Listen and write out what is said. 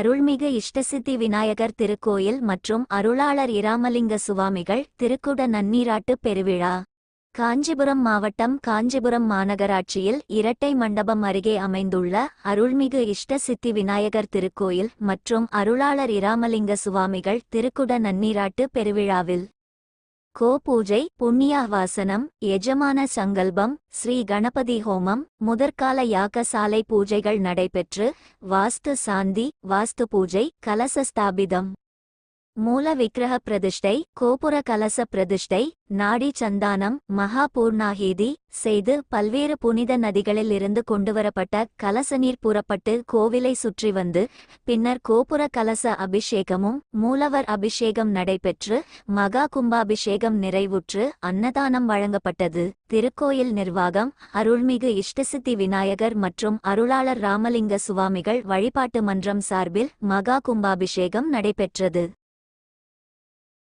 அருள்மிகு இஷ்டசித்தி விநாயகர் திருக்கோயில் மற்றும் அருளாளர் இராமலிங்க சுவாமிகள் திருக்குட நன்னீராட்டு பெருவிழா. காஞ்சிபுரம் மாவட்டம் காஞ்சிபுரம் மாநகராட்சியில் இரட்டை மண்டபம் அருகே அமைந்துள்ள அருள்மிகு இஷ்ட சித்தி விநாயகர் திருக்கோயில் மற்றும் அருளாளர் இராமலிங்க சுவாமிகள் திருக்குட நன்னீராட்டு பெருவிழாவில் கோபூஜை புண்ணியாவாசனம் எஜமான சங்கல்பம் ஸ்ரீ கணபதி ஹோமம் முதற்கால யாக சாலை பூஜைகள் நடைபெற்று வாஸ்து சாந்தி வாஸ்து பூஜை கலச ஸ்தாபிதம் மூல விக்கிரக பிரதிஷ்டை கோபுர கலச பிரதிஷ்டை நாடி சந்தானம் மகாபூர்ணாகீதி செய்து பல்வேறு புனித நதிகளில் இருந்து கொண்டுவரப்பட்ட கலச நீர் புறப்பட்டு கோவிலை சுற்றி வந்து பின்னர் கோபுர கலச அபிஷேகமும் மூலவர் அபிஷேகம் நடைபெற்று மகா கும்பாபிஷேகம் நிறைவுற்று அன்னதானம் வழங்கப்பட்டது. திருக்கோயில் நிர்வாகம் அருள்மிகு இஷ்டசித்தி விநாயகர் மற்றும் அருளாளர் ராமலிங்க சுவாமிகள் வழிபாட்டு மன்றம் சார்பில் மகா கும்பாபிஷேகம் நடைபெற்றது.